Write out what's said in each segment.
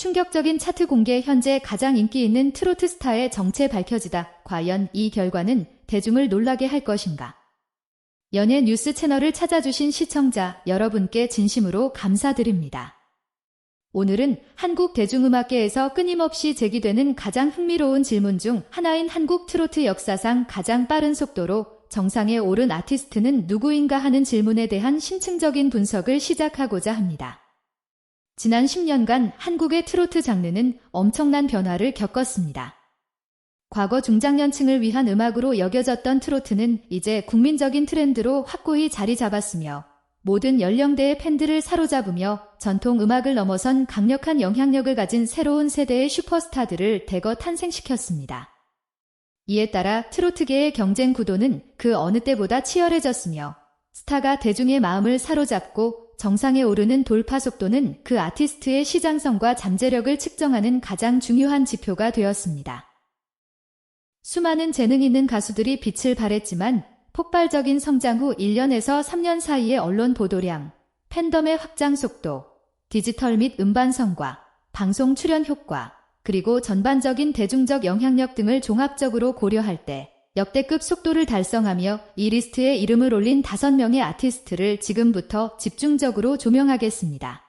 충격적인 차트 공개 현재 가장 인기 있는 트로트 스타의 정체 밝혀지다. 과연 이 결과는 대중을 놀라게 할 것인가? 연예 뉴스 채널을 찾아주신 시청자 여러분께 진심으로 감사드립니다. 오늘은 한국 대중음악계에서 끊임없이 제기되는 가장 흥미로운 질문 중 하나인 한국 트로트 역사상 가장 빠른 속도로 정상에 오른 아티스트는 누구인가 하는 질문에 대한 심층적인 분석을 시작하고자 합니다. 지난 10년간 한국의 트로트 장르는 엄청난 변화를 겪었습니다. 과거 중장년층을 위한 음악으로 여겨졌던 트로트는 이제 국민적인 트렌드로 확고히 자리 잡았으며 모든 연령대의 팬들을 사로잡으며 전통 음악을 넘어선 강력한 영향력을 가진 새로운 세대의 슈퍼스타들을 대거 탄생시켰습니다. 이에 따라 트로트계의 경쟁 구도는 그 어느 때보다 치열해졌으며 스타가 대중의 마음을 사로잡고 정상에 오르는 돌파 속도는 그 아티스트의 시장성과 잠재력을 측정하는 가장 중요한 지표가 되었습니다. 수많은 재능 있는 가수들이 빛을 발했지만 폭발적인 성장 후 1년에서 3년 사이의 언론 보도량, 팬덤의 확장 속도, 디지털 및 음반성과 방송 출연 효과, 그리고 전반적인 대중적 영향력 등을 종합적으로 고려할 때 역대급 속도를 달성하며 이 리스트에 이름을 올린 5명의 아티스트를 지금부터 집중적으로 조명하겠습니다.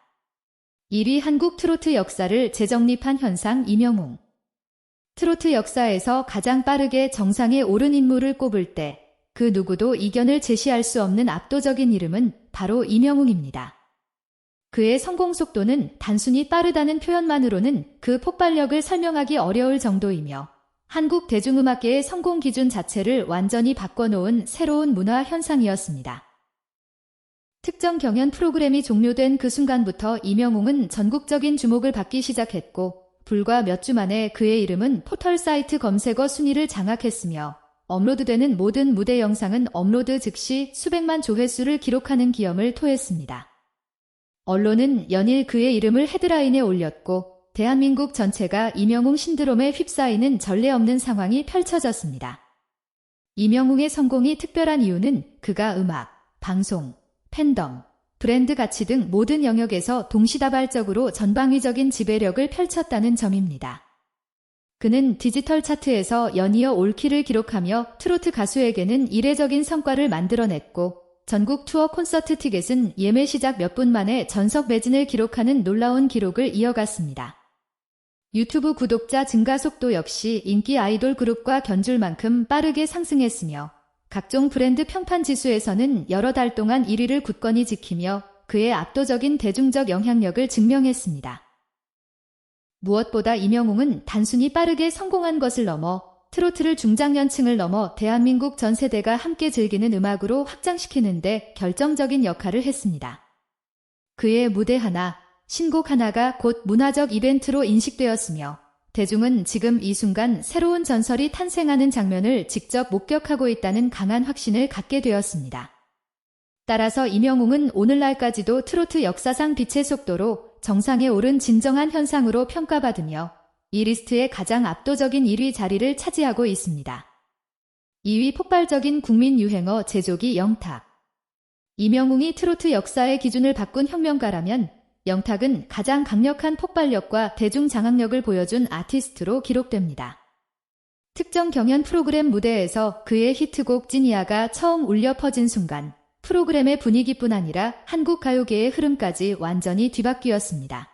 1위 한국 트로트 역사를 재정립한 현상 이명웅 트로트 역사에서 가장 빠르게 정상에 오른 인물을 꼽을 때 그 누구도 이견을 제시할 수 없는 압도적인 이름은 바로 이명웅입니다. 그의 성공 속도는 단순히 빠르다는 표현만으로는 그 폭발력을 설명하기 어려울 정도이며 한국 대중음악계의 성공 기준 자체를 완전히 바꿔놓은 새로운 문화 현상이었습니다. 특정 경연 프로그램이 종료된 그 순간부터 이명웅은 전국적인 주목을 받기 시작했고 불과 몇 주 만에 그의 이름은 포털 사이트 검색어 순위를 장악했으며 업로드되는 모든 무대 영상은 업로드 즉시 수백만 조회수를 기록하는 기염을 토했습니다. 언론은 연일 그의 이름을 헤드라인에 올렸고 대한민국 전체가 이명웅 신드롬에 휩싸이는 전례 없는 상황이 펼쳐졌습니다. 이명웅의 성공이 특별한 이유는 그가 음악, 방송, 팬덤, 브랜드 가치 등 모든 영역에서 동시다발적으로 전방위적인 지배력을 펼쳤다는 점입니다. 그는 디지털 차트에서 연이어 올킬을 기록하며 트로트 가수에게는 이례적인 성과를 만들어냈고 전국 투어 콘서트 티켓은 예매 시작 몇 분 만에 전석 매진을 기록하는 놀라운 기록을 이어갔습니다. 유튜브 구독자 증가 속도 역시 인기 아이돌 그룹과 견줄 만큼 빠르게 상승했으며 각종 브랜드 평판 지수에서는 여러 달 동안 1위를 굳건히 지키며 그의 압도적인 대중적 영향력을 증명했습니다. 무엇보다 이명웅은 단순히 빠르게 성공한 것을 넘어 트로트를 중장년층을 넘어 대한민국 전 세대가 함께 즐기는 음악으로 확장시키는데 결정적인 역할을 했습니다. 그의 무대 하나, 신곡 하나가 곧 문화적 이벤트로 인식되었으며 대중은 지금 이 순간 새로운 전설이 탄생하는 장면을 직접 목격하고 있다는 강한 확신을 갖게 되었습니다. 따라서 이명웅은 오늘날까지도 트로트 역사상 빛의 속도로 정상에 오른 진정한 현상으로 평가받으며 이 리스트의 가장 압도적인 1위 자리를 차지하고 있습니다. 2위 폭발적인 국민 유행어 제조기 영탁. 이명웅이 트로트 역사의 기준을 바꾼 혁명가라면 영탁은 가장 강력한 폭발력과 대중 장악력을 보여준 아티스트로 기록됩니다. 특정 경연 프로그램 무대에서 그의 히트곡 찐이야가 처음 울려 퍼진 순간 프로그램의 분위기뿐 아니라 한국 가요계의 흐름까지 완전히 뒤바뀌었습니다.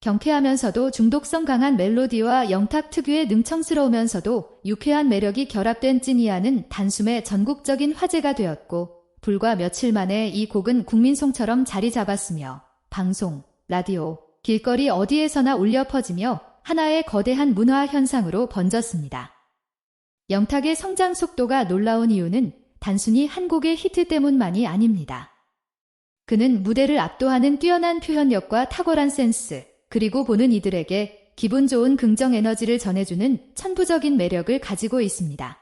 경쾌하면서도 중독성 강한 멜로디와 영탁 특유의 능청스러우면서도 유쾌한 매력이 결합된 찐이야는 단숨에 전국적인 화제가 되었고 불과 며칠 만에 이 곡은 국민송처럼 자리 잡았으며 방송, 라디오, 길거리 어디에서나 울려 퍼지며 하나의 거대한 문화 현상으로 번졌습니다. 영탁의 성장 속도가 놀라운 이유는 단순히 한 곡의 히트 때문만이 아닙니다. 그는 무대를 압도하는 뛰어난 표현력과 탁월한 센스, 그리고 보는 이들에게 기분 좋은 긍정 에너지를 전해주는 천부적인 매력을 가지고 있습니다.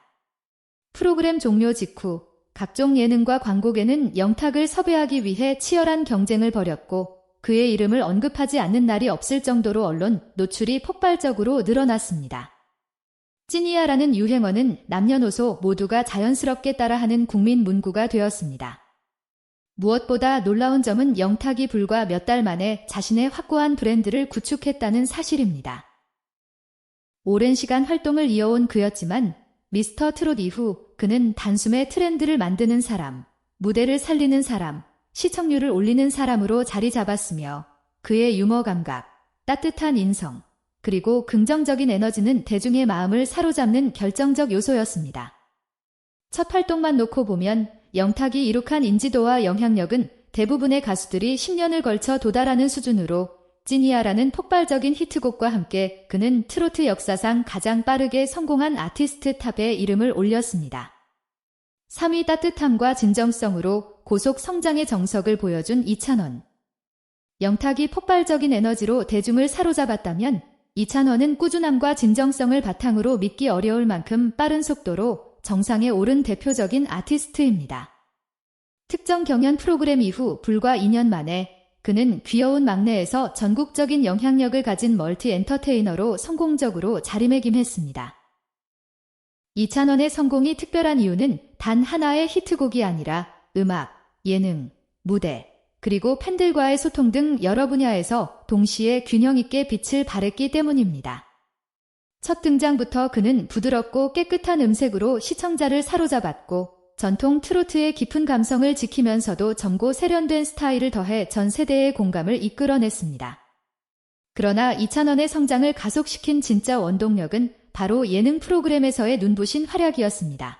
프로그램 종료 직후 각종 예능과 광고계는 영탁을 섭외하기 위해 치열한 경쟁을 벌였고 그의 이름을 언급하지 않는 날이 없을 정도로 언론 노출이 폭발적으로 늘어났습니다. 찐이야라는 유행어는 남녀노소 모두가 자연스럽게 따라하는 국민 문구가 되었습니다. 무엇보다 놀라운 점은 영탁이 불과 몇 달 만에 자신의 확고한 브랜드를 구축했다는 사실입니다. 오랜 시간 활동을 이어온 그였지만 미스터 트롯 이후 그는 단숨에 트렌드를 만드는 사람, 무대를 살리는 사람, 시청률을 올리는 사람으로 자리 잡았으며 그의 유머 감각, 따뜻한 인성, 그리고 긍정적인 에너지는 대중의 마음을 사로잡는 결정적 요소였습니다. 첫 활동만 놓고 보면 영탁이 이룩한 인지도와 영향력은 대부분의 가수들이 10년을 걸쳐 도달하는 수준으로 찌니아라는 폭발적인 히트곡과 함께 그는 트로트 역사상 가장 빠르게 성공한 아티스트 탑에 이름을 올렸습니다. 3위 따뜻함과 진정성으로 고속 성장의 정석을 보여준 이찬원. 영탁이 폭발적인 에너지로 대중을 사로잡았다면 이찬원은 꾸준함과 진정성을 바탕으로 믿기 어려울 만큼 빠른 속도로 정상에 오른 대표적인 아티스트입니다. 특정 경연 프로그램 이후 불과 2년 만에 그는 귀여운 막내에서 전국적인 영향력을 가진 멀티 엔터테이너로 성공적으로 자리매김했습니다. 이찬원의 성공이 특별한 이유는 단 하나의 히트곡이 아니라 음악, 예능, 무대, 그리고 팬들과의 소통 등 여러 분야에서 동시에 균형 있게 빛을 발했기 때문입니다. 첫 등장부터 그는 부드럽고 깨끗한 음색으로 시청자를 사로잡았고 전통 트로트의 깊은 감성을 지키면서도 젊고 세련된 스타일을 더해 전 세대의 공감을 이끌어냈습니다. 그러나 이찬원의 성장을 가속시킨 진짜 원동력은 바로 예능 프로그램에서의 눈부신 활약이었습니다.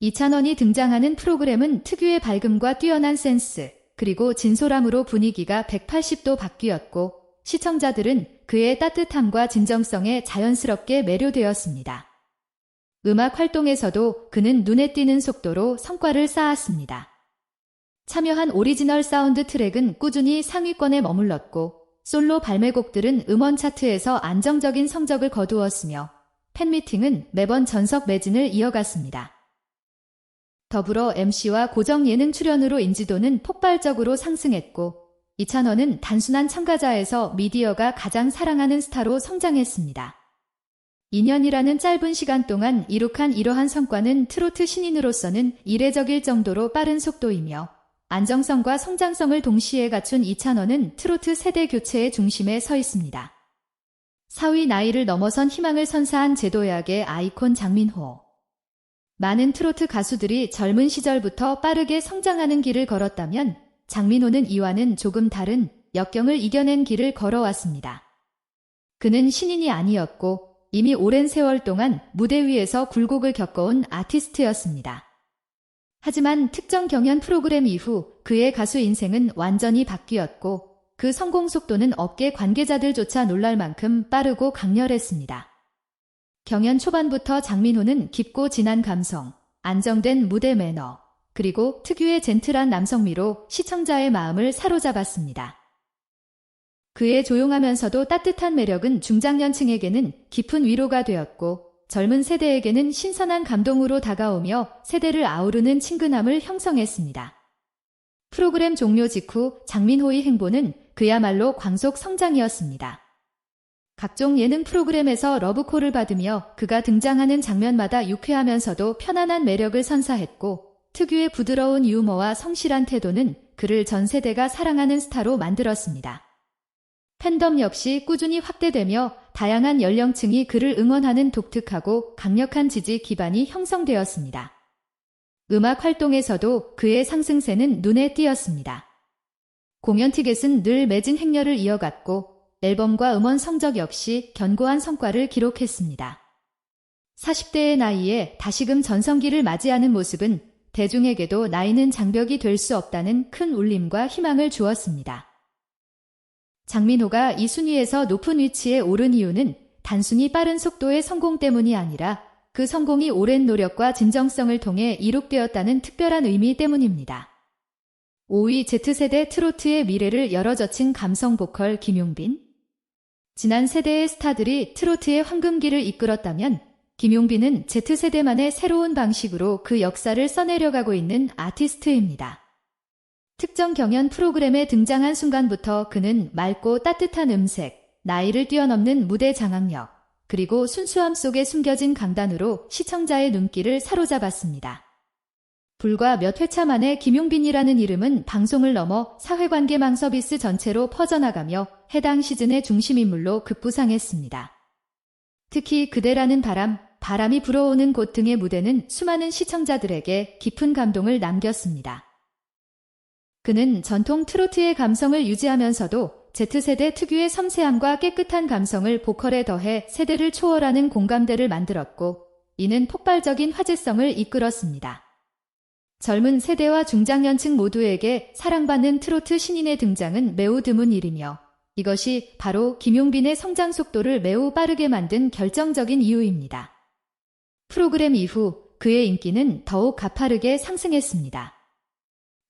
이찬원이 등장하는 프로그램은 특유의 밝음과 뛰어난 센스, 그리고 진솔함으로 분위기가 180도 바뀌었고 시청자들은 그의 따뜻함과 진정성에 자연스럽게 매료되었습니다. 음악 활동에서도 그는 눈에 띄는 속도로 성과를 쌓았습니다. 참여한 오리지널 사운드 트랙은 꾸준히 상위권에 머물렀고 솔로 발매곡들은 음원 차트에서 안정적인 성적을 거두었으며 팬미팅은 매번 전석 매진을 이어갔습니다. 더불어 MC와 고정 예능 출연으로 인지도는 폭발적으로 상승했고 이찬원은 단순한 참가자에서 미디어가 가장 사랑하는 스타로 성장했습니다. 2년이라는 짧은 시간 동안 이룩한 이러한 성과는 트로트 신인으로서는 이례적일 정도로 빠른 속도이며 안정성과 성장성을 동시에 갖춘 이찬원은 트로트 세대 교체의 중심에 서 있습니다. 사위 나이를 넘어선 희망을 선사한 제도약의 아이콘 장민호. 많은 트로트 가수들이 젊은 시절부터 빠르게 성장하는 길을 걸었다면 장민호는 이와는 조금 다른 역경을 이겨낸 길을 걸어왔습니다. 그는 신인이 아니었고 이미 오랜 세월 동안 무대 위에서 굴곡을 겪어온 아티스트였습니다. 하지만 특정 경연 프로그램 이후 그의 가수 인생은 완전히 바뀌었고 그 성공 속도는 업계 관계자들조차 놀랄 만큼 빠르고 강렬했습니다. 경연 초반부터 장민호는 깊고 진한 감성, 안정된 무대 매너, 그리고 특유의 젠틀한 남성미로 시청자의 마음을 사로잡았습니다. 그의 조용하면서도 따뜻한 매력은 중장년층에게는 깊은 위로가 되었고 젊은 세대에게는 신선한 감동으로 다가오며 세대를 아우르는 친근함을 형성했습니다. 프로그램 종료 직후 장민호의 행보는 그야말로 광속 성장이었습니다. 각종 예능 프로그램에서 러브콜을 받으며 그가 등장하는 장면마다 유쾌하면서도 편안한 매력을 선사했고 특유의 부드러운 유머와 성실한 태도는 그를 전 세대가 사랑하는 스타로 만들었습니다. 팬덤 역시 꾸준히 확대되며 다양한 연령층이 그를 응원하는 독특하고 강력한 지지 기반이 형성되었습니다. 음악 활동에서도 그의 상승세는 눈에 띄었습니다. 공연 티켓은 늘 매진 행렬을 이어갔고 앨범과 음원 성적 역시 견고한 성과를 기록했습니다. 40대의 나이에 다시금 전성기를 맞이하는 모습은 대중에게도 나이는 장벽이 될 수 없다는 큰 울림과 희망을 주었습니다. 장민호가 이 순위에서 높은 위치에 오른 이유는 단순히 빠른 속도의 성공 때문이 아니라 그 성공이 오랜 노력과 진정성을 통해 이룩되었다는 특별한 의미 때문입니다. 5위 Z세대 트로트의 미래를 열어젖힌 감성 보컬 김용빈 지난 세대의 스타들이 트로트의 황금기를 이끌었다면 김용빈은 Z세대만의 새로운 방식으로 그 역사를 써내려가고 있는 아티스트입니다. 특정 경연 프로그램에 등장한 순간부터 그는 맑고 따뜻한 음색, 나이를 뛰어넘는 무대 장악력, 그리고 순수함 속에 숨겨진 강단으로 시청자의 눈길을 사로잡았습니다. 불과 몇 회차 만에 김용빈이라는 이름은 방송을 넘어 사회관계망 서비스 전체로 퍼져나가며 해당 시즌의 중심인물로 급부상했습니다. 특히 그대라는 바람, 바람이 불어오는 곳 등의 무대는 수많은 시청자들에게 깊은 감동을 남겼습니다. 그는 전통 트로트의 감성을 유지하면서도 Z세대 특유의 섬세함과 깨끗한 감성을 보컬에 더해 세대를 초월하는 공감대를 만들었고, 이는 폭발적인 화제성을 이끌었습니다. 젊은 세대와 중장년층 모두에게 사랑받는 트로트 신인의 등장은 매우 드문 일이며 이것이 바로 김용빈의 성장 속도를 매우 빠르게 만든 결정적인 이유입니다. 프로그램 이후 그의 인기는 더욱 가파르게 상승했습니다.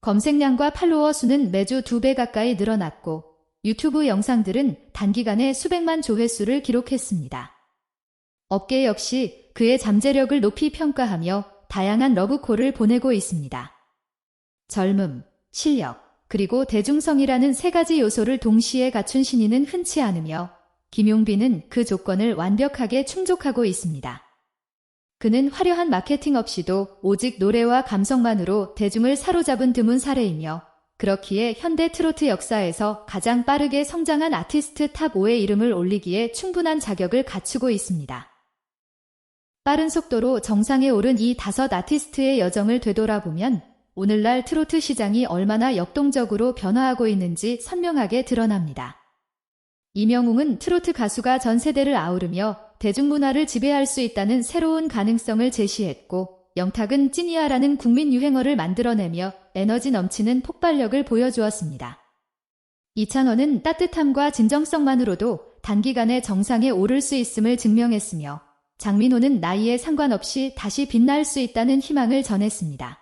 검색량과 팔로워 수는 매주 두배 가까이 늘어났고 유튜브 영상들은 단기간에 수백만 조회수를 기록했습니다. 업계 역시 그의 잠재력을 높이 평가하며 다양한 러브콜을 보내고 있습니다. 젊음, 실력, 그리고 대중성이라는 세 가지 요소를 동시에 갖춘 신인은 흔치 않으며 김용빈은 그 조건을 완벽하게 충족하고 있습니다. 그는 화려한 마케팅 없이도 오직 노래와 감성만으로 대중을 사로잡은 드문 사례이며 그렇기에 현대 트로트 역사에서 가장 빠르게 성장한 아티스트 탑 5의 이름을 올리기에 충분한 자격을 갖추고 있습니다. 빠른 속도로 정상에 오른 이 다섯 아티스트의 여정을 되돌아보면 오늘날 트로트 시장이 얼마나 역동적으로 변화하고 있는지 선명하게 드러납니다. 이명웅은 트로트 가수가 전 세대를 아우르며 대중문화를 지배할 수 있다는 새로운 가능성을 제시했고, 영탁은 찐이야라는 국민 유행어를 만들어내며 에너지 넘치는 폭발력을 보여주었습니다. 이찬원은 따뜻함과 진정성만으로도 단기간에 정상에 오를 수 있음을 증명했으며, 장민호는 나이에 상관없이 다시 빛날 수 있다는 희망을 전했습니다.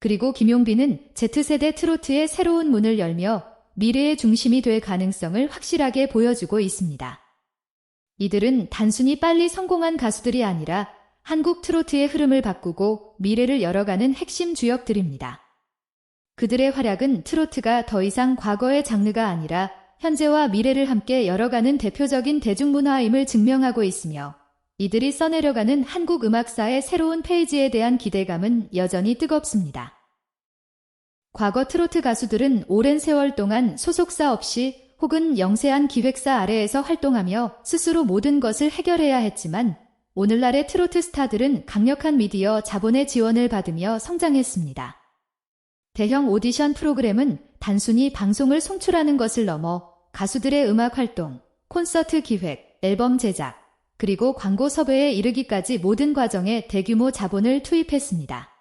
그리고 김용빈은 Z세대 트로트의 새로운 문을 열며 미래의 중심이 될 가능성을 확실하게 보여주고 있습니다. 이들은 단순히 빨리 성공한 가수들이 아니라 한국 트로트의 흐름을 바꾸고 미래를 열어가는 핵심 주역들입니다. 그들의 활약은 트로트가 더 이상 과거의 장르가 아니라 현재와 미래를 함께 열어가는 대표적인 대중문화임을 증명하고 있으며 이들이 써내려가는 한국 음악사의 새로운 페이지에 대한 기대감은 여전히 뜨겁습니다. 과거 트로트 가수들은 오랜 세월 동안 소속사 없이 혹은 영세한 기획사 아래에서 활동하며 스스로 모든 것을 해결해야 했지만 오늘날의 트로트 스타들은 강력한 미디어 자본의 지원을 받으며 성장했습니다. 대형 오디션 프로그램은 단순히 방송을 송출하는 것을 넘어 가수들의 음악 활동, 콘서트 기획, 앨범 제작, 그리고 광고 섭외에 이르기까지 모든 과정에 대규모 자본을 투입했습니다.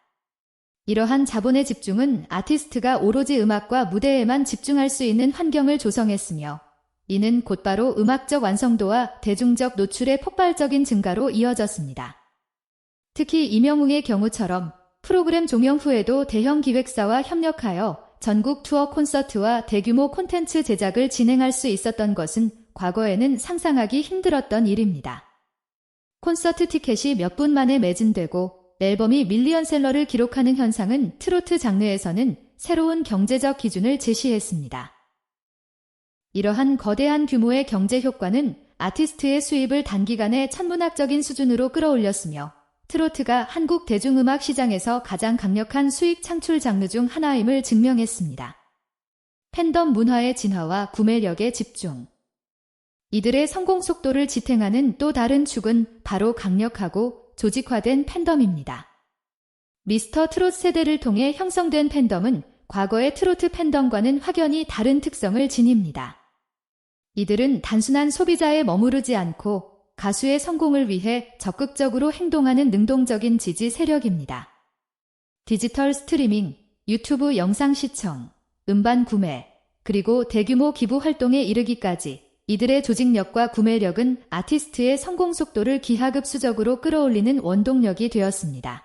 이러한 자본의 집중은 아티스트가 오로지 음악과 무대에만 집중할 수 있는 환경을 조성했으며 이는 곧바로 음악적 완성도와 대중적 노출의 폭발적인 증가로 이어졌습니다. 특히 이명웅의 경우처럼 프로그램 종영 후에도 대형 기획사와 협력하여 전국 투어 콘서트와 대규모 콘텐츠 제작을 진행할 수 있었던 것은 과거에는 상상하기 힘들었던 일입니다. 콘서트 티켓이 몇 분 만에 매진되고 앨범이 밀리언셀러를 기록하는 현상은 트로트 장르에서는 새로운 경제적 기준을 제시했습니다. 이러한 거대한 규모의 경제 효과는 아티스트의 수입을 단기간에 천문학적인 수준으로 끌어올렸으며 트로트가 한국 대중음악 시장에서 가장 강력한 수익 창출 장르 중 하나임을 증명했습니다. 팬덤 문화의 진화와 구매력의 집중 이들의 성공 속도를 지탱하는 또 다른 축은 바로 강력하고 조직화된 팬덤입니다. 미스터 트롯 세대를 통해 형성된 팬덤은 과거의 트로트 팬덤과는 확연히 다른 특성을 지닙니다. 이들은 단순한 소비자에 머무르지 않고 가수의 성공을 위해 적극적으로 행동하는 능동적인 지지 세력입니다. 디지털 스트리밍, 유튜브 영상 시청, 음반 구매, 그리고 대규모 기부 활동에 이르기까지 이들의 조직력과 구매력은 아티스트의 성공 속도를 기하급수적으로 끌어올리는 원동력이 되었습니다.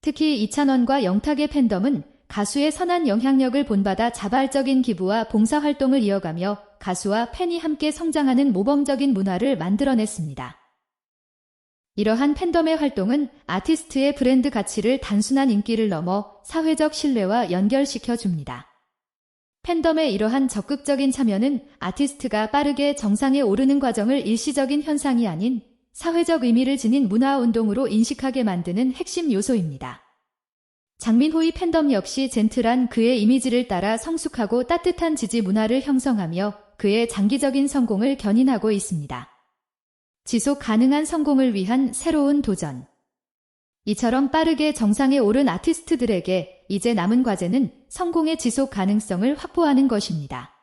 특히 이찬원과 영탁의 팬덤은 가수의 선한 영향력을 본받아 자발적인 기부와 봉사활동을 이어가며 가수와 팬이 함께 성장하는 모범적인 문화를 만들어냈습니다. 이러한 팬덤의 활동은 아티스트의 브랜드 가치를 단순한 인기를 넘어 사회적 신뢰와 연결시켜 줍니다. 팬덤의 이러한 적극적인 참여는 아티스트가 빠르게 정상에 오르는 과정을 일시적인 현상이 아닌 사회적 의미를 지닌 문화운동으로 인식하게 만드는 핵심 요소입니다. 장민호의 팬덤 역시 젠틀한 그의 이미지를 따라 성숙하고 따뜻한 지지 문화를 형성하며 그의 장기적인 성공을 견인하고 있습니다. 지속 가능한 성공을 위한 새로운 도전. 이처럼 빠르게 정상에 오른 아티스트들에게 이제 남은 과제는 성공의 지속 가능성을 확보하는 것입니다.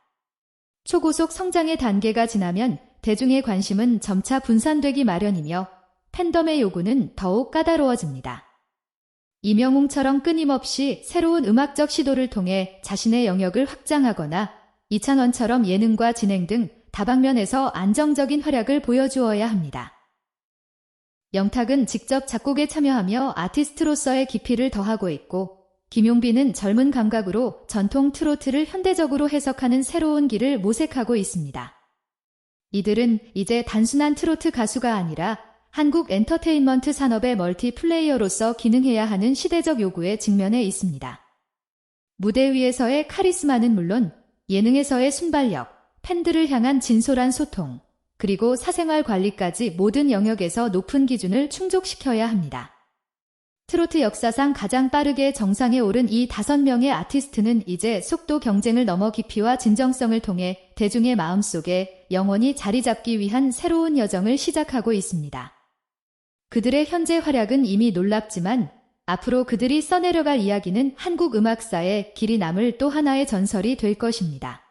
초고속 성장의 단계가 지나면 대중의 관심은 점차 분산되기 마련이며 팬덤의 요구는 더욱 까다로워집니다. 이명웅처럼 끊임없이 새로운 음악적 시도를 통해 자신의 영역을 확장하거나 이찬원처럼 예능과 진행 등 다방면에서 안정적인 활약을 보여주어야 합니다. 영탁은 직접 작곡에 참여하며 아티스트로서의 깊이를 더하고 있고 김용빈은 젊은 감각으로 전통 트로트를 현대적으로 해석하는 새로운 길을 모색하고 있습니다. 이들은 이제 단순한 트로트 가수가 아니라 한국 엔터테인먼트 산업의 멀티플레이어로서 기능해야 하는 시대적 요구에 직면해 있습니다. 무대 위에서의 카리스마는 물론 예능에서의 순발력, 팬들을 향한 진솔한 소통, 그리고 사생활 관리까지 모든 영역에서 높은 기준을 충족시켜야 합니다. 트로트 역사상 가장 빠르게 정상에 오른 이 다섯 명의 아티스트는 이제 속도 경쟁을 넘어 깊이와 진정성을 통해 대중의 마음속에 영원히 자리 잡기 위한 새로운 여정을 시작하고 있습니다. 그들의 현재 활약은 이미 놀랍지만 앞으로 그들이 써내려갈 이야기는 한국 음악사에 길이 남을 또 하나의 전설이 될 것입니다.